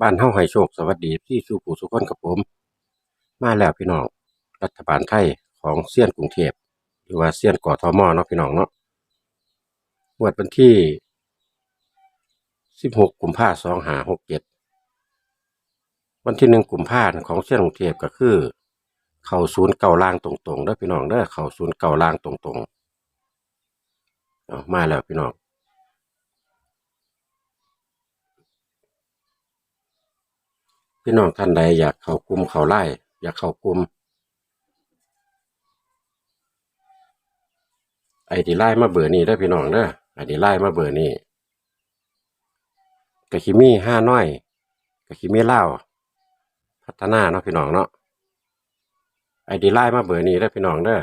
บ้านเฮาให้โชคสวัสดีพี่สู่ผู้สุคนกับผม มาแล้วพี่น้อง รัฐบาลไทยของเซียนกรุงเทพหรือว่าเซียนกอทมเนาะพี่น้องเนาะงวดวันที่ 16 กุมภาพันธ์2567 วันที่หนึ่งกุมภาพันธ์ของเซียนกรุงเทพก็คือ เข้าศูนย์เก่าล่างตรงๆเด้อพี่น้องเด้อเข้าศูนย์เก่าล่างตรงๆมาแล้วพี่น้อง พี่น้องท่านใดอยากเข้ากลุ่มเข้าไล่อยากเข้ากลุ่มไอดีไล่มาเบอร์นี้ได้พี่น้องเด้อไอดีไล่มาเบอร์นี้กะคิมี่ห้าน้อยกะคิมี่เล่าพัฒนาเนาะพี่น้องเนาะไอดีไล่มาเบอร์นี้ได้พี่น้องเด้อ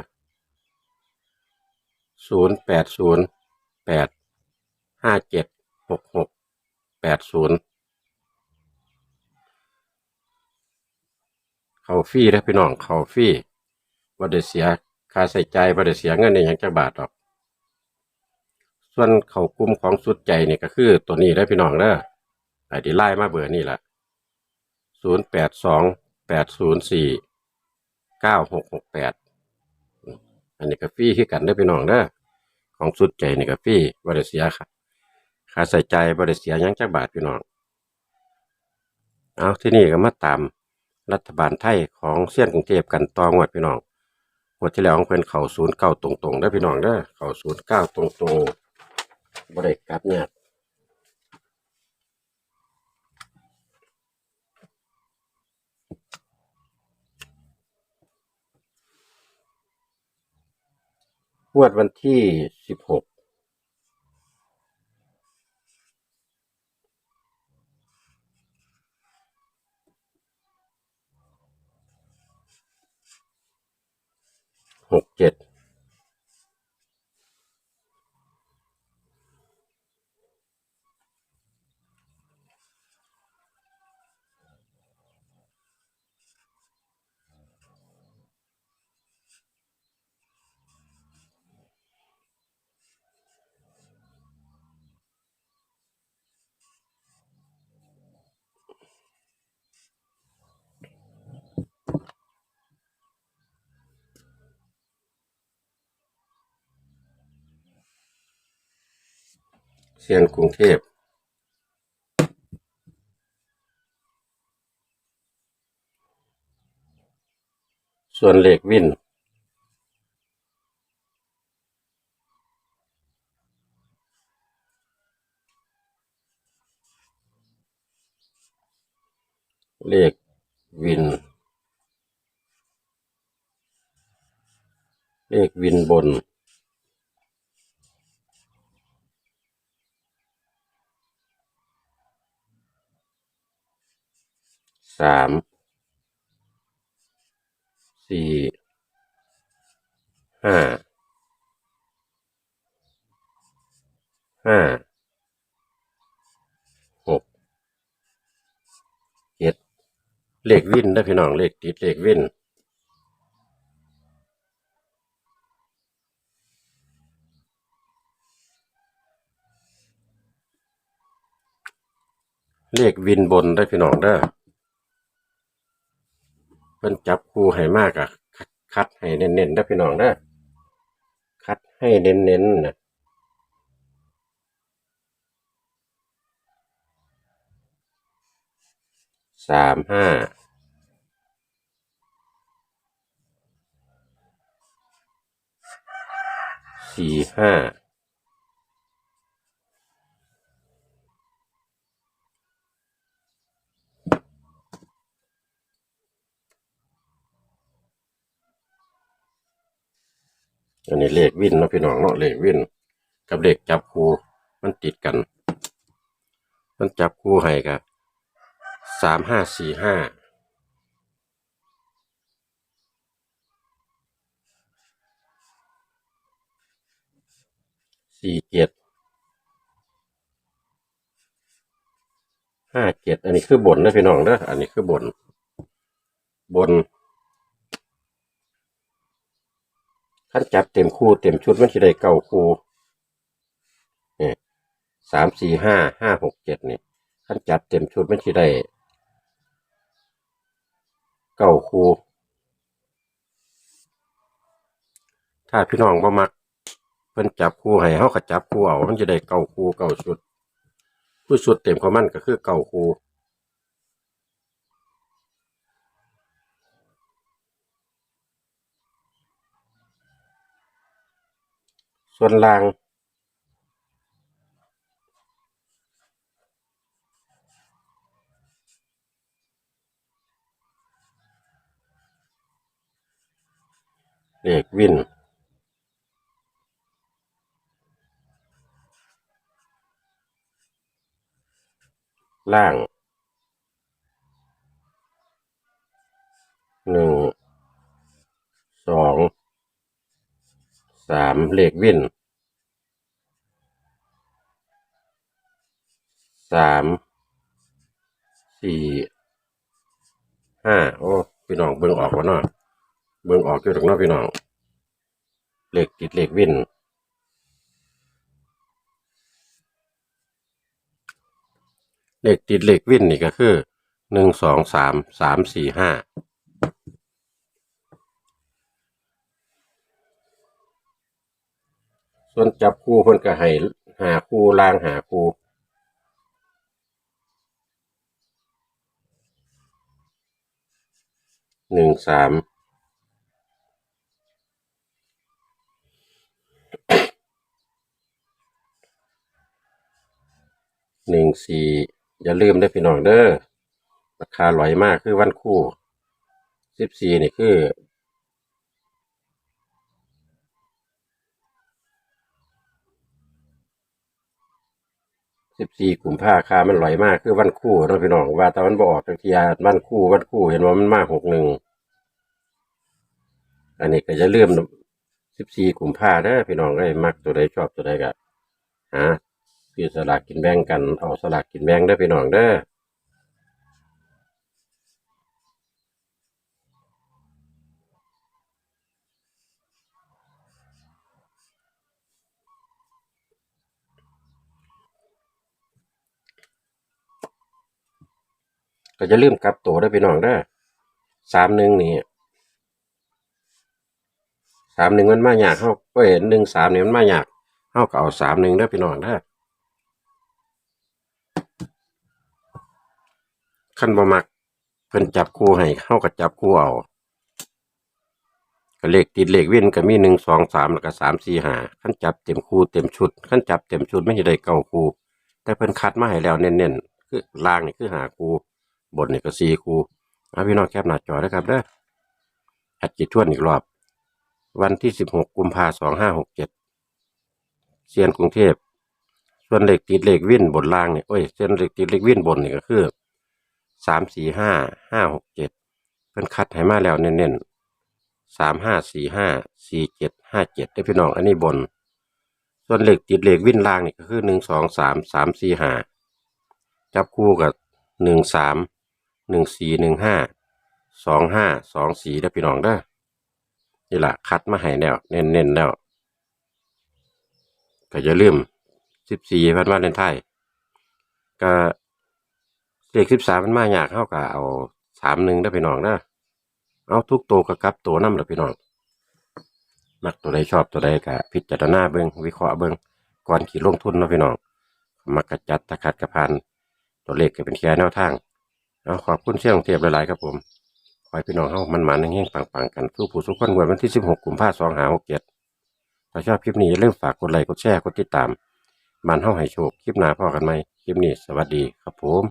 ศูนย์แปดศูนย์แปดห้าเจ็ดหกหกแปดศูนย์ เขาฟรีเด้อพี่น้องเขาฟรีบ่ได้เสียค่าใช้จ่ายบ่ได้เสียเงินในหยังจักบาทดอก ส่วนเขากลุ่มของสุดใจนี่ก็คือตัวนี้เด้พี่น้องเด้อไอดีไลน์มาเบอร์นี่ล่ะ0828049668อันนี้ก็ฟรีคือกันเด้พี่น้องเด้อของสุดใจนี่ก็ฟรีบ่ได้เสียค่ะค่าใช้จ่ายบ่ได้เสียยังจักบาทพี่น้องเอาที่นี่ก็มาตาม รัฐบาลไทยของเซียนกรุงเทพกันต่องวดพี่น้องงวดที่แล้วของเพิ่นเข้าศูนย์เก้าตรงๆได้พี่น้องเด้อเข้าศูนย์เก้าตรงๆบ่ได้กลับเนี่ยากงวดวันที่สิบหก หกเจ็ด ซียนกรุงเทพส่วนเหลขวิน เลขวิน เลขวินบน สามสี่ห้าห้าหกเจ็ดเลขวินได้พี่น้องเลขติดเลขวินเลขวินบนได้พี่น้องเด้ เพิ่นจับคู่ให้มากอะคัดให้เน้นๆได้พี่น้องเด้คัดให้เน้นๆนะสามห้าสี่ห้า อันนี้เลขวินเนาะพี่น้องเนาะเลขวินกับเลขจับคู่มันติดกัน มันจับคู่ให้กับสามห้าสี่ห้าสี่เจ็ดห้าเจ็ดอันนี้คือบนนะพี่น้องเด้ออันนี้คือบน บน ขั้นจับเต็มคู่เต็มชุดมันจะได้เก่าคู่สามสี่ห้าห้าหกเจ็ดเนี่ยขั้นจับเต็มชุดมันจะได้เก่าคู่ถ้าพี่น้องบ่มักเพิ่นจับคู่ให้เฮาก็จับคู่เอามันจะได้เก่าคู่เก่าชุด ผู้ชุดเต็มของมันก็คือเก่าคู่ ส่วนล่าง เลขวินล่าง หนึ่ง สอง สามเลขวิ่นสามสี่ห้าโอ้พี่น้องเบิ่งออกวะเนาะเบิ่งออกอยู่ตรงเนาะพี่น้องเลขติดเลขวิ่นเลขติดเลขวิ่นนี่ก็คือหนึ่งสองสามสามสี่ห้า ส่วนจับคู่เพิ่นก็ให้หาคู่ล่างหาคู่หนึ่งสามหนึ่งสี่อย่าลืมได้พี่น้องเด้อราคาลอยมากคือวันคู่สิบสี่นี่คือ สิบสี่กุมภาคามันลอยมากคือวันคู่เราพี่น้องว่าแต่วันบออกจักทียวันคู่วันคู่เห็นว่ามันมากหกหนึ่งอันนี้ก็จะเลื่อมสิบสี่กุมภาเด้อพี่น้องได้มักตัวใดชอบตัวใดก็หาซื้อสลากกินแบ่งกันเอาสลากกินแบ่งได้พี่น้องเด้อ ก็จะลืมกลับตัวเด้พี่น้องเด้สามหนึ่งนี่สามหนึ่งมันมายากเข้าก็เห็นหนึ่งสามนี่มันมายากเข้าก็เอาสามหนึ่งเด้พี่น้องเด้ขั้นบ่มักเพิ่นจับคู่ให้เข้าก็จับคู่เอาก็เลขติดเลขเว้นก็มีหนึ่งสองสามแล้วก็สามสี่ห้าขั้นจับเต็มคู่เต็มชุดขั้นจับเต็มชุดไม่ใช่ได้เก้าคู่แต่เพิ่นคัดมาให้แล้วเน้นๆคือล่างนี่คือหาคู่ บนนี่ก็สี่คู่เอาพี่น้องแคปหน้าจอนะครับเด้อแอดจิตทวนอีกรอบ วันที่สิบหกกุมภาสองห้าหกเจ็ดเซียนกรุงเทพ ส่วนเหลขติดเหลขวินบนล่างเนี่ยโอ้ยเส้นเหลขติดเหลขวินบนนี่ก็คือสามสี่ห้าห้าหกเจ็ดเพิ่นคัดให้มาแล้วเน้นๆสามห้าสี่ห้าสี่เจ็ดห้าเจ็ดได้พี่น้องอันนี้บน ส่วนเหลขติดเหลขวินล่างนี่ก็คือหนึ่งสองสามสามสี่ห้าจับคู่กับหนึ่งสาม หนึ่งสี่หนึ่งห้าสองห้าสองสี่ได้พี่น้องเด้อนี่แหละคัดมาให้แล้ว เน้นๆแล้วก็อย่าลืมสิบสี่พันมาเลนไทยก็เลขสิบสามมันมาอยากเข้ากับเอาสามหนึ่งได้พี่น้องนะเอาทุกตัวกับกลับตัวน้ำเลยพี่น้อง มักตัวใดชอบตัวใดก็พิจารณาเบิ้งวิเคราะห์เบิ้งก่อนขี่ลงทุนนะพี่น้อง มักกระจัดตะขัดกระพันตัวเลขก็เป็นแค่แนวทาง เอาขอบคุณเชี่ยงเทียบหลายๆครับผมขอให้พี่น้องเฮามันหมันๆแห้งปังๆกันสู้ผู้สุขคนงวดวันที่สิบหกกุมภาพันธ์สองห้าหกเจ็ดถ้าชอบคลิปนี้อย่าลืมฝากกดไลค์กดแชร์กดติดตามมันเฮาให้โชคคลิปหน้าพอกันไหมคลิปนี้สวัสดีครับผม